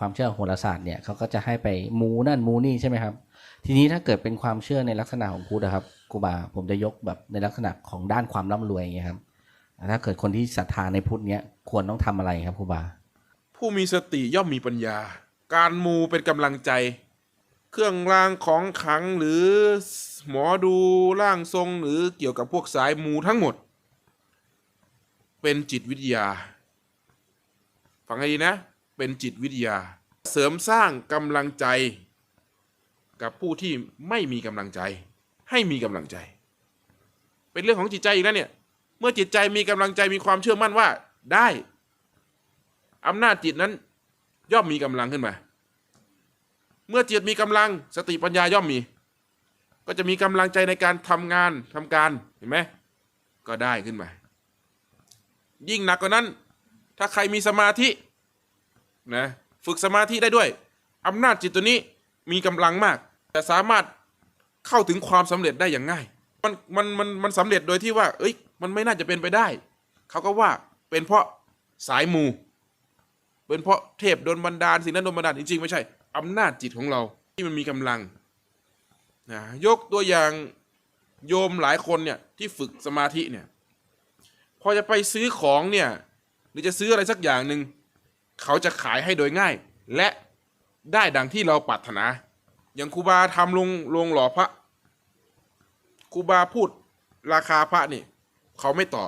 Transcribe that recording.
ความเชื่อโหราศาสตร์เนี่ยเขาก็จะให้ไปมูนั่นมูนี่ใช่ไหมครับ ทีนี้ถ้าเกิดเป็นความเชื่อในลักษณะของพุทธอะครับครูบาผมจะยกแบบในลักษณะของด้านความร่ำรวยอย่างเงี้ยครับถ้าเกิดคนที่ศรัทธาในพุทธเนี้ยควรต้องทำอะไรครับครูบา ผู้มีสติย่อมมีปัญญา การมูเป็นกำลังใจ เครื่องรางของขังหรือหมอดูร่างทรงหรือเกี่ยวกับพวกสายมูทั้งหมด เป็นจิตวิทยา ฟังให้ดีนะ เป็นจิตวิทยา เสริมสร้างกำลังใจ กับผู้ที่ไม่มีกำลังใจ ให้มีกำลังใจ เป็นเรื่องของจิตใจอีกแล้วเนี่ยเมื่อจิตใจมีกำลังใจมีความเชื่อมั่นว่าได้อำนาจจิตนั้นย่อมมีกำลังขึ้นมา เมื่อจิตมีกำลังสติปัญญาย่อมมี ก็จะมีกำลังใจในการทำงานทำการเห็นไหมก็ได้ขึ้นมา ยิ่งหนักกว่านั้น ถ้าใครมีสมาธิ นะฝึกสมาธิได้ด้วยอำนาจจิตตัวนี้มีกำลังมาก แต่สามารถเข้าถึงความสำเร็จได้อย่างง่าย มันมันมันมันสำเร็จโดยที่ว่า เอ้ย มันไม่น่าจะเป็นไปได้ เขาก็ว่าเป็นเพราะสายมู เป็นเพราะเทพโดนบันดาลสิ่งนั้นโดนบันดาลจริงๆไม่ใช่อำนาจจิตของเราที่มันมีกำลังนะยกตัวอย่างโยมหลายคนเนี่ยที่ฝึกสมาธิเนี่ยพอจะไปซื้อของเนี่ยหรือจะซื้ออะไรสักอย่างหนึ่ง เขาจะขายให้โดยง่าย และได้ดังที่เราปรารถนา อย่างครูบาทำลงลงหล่อพระครูบาพูดราคาพระนี่ เขาไม่ต่อ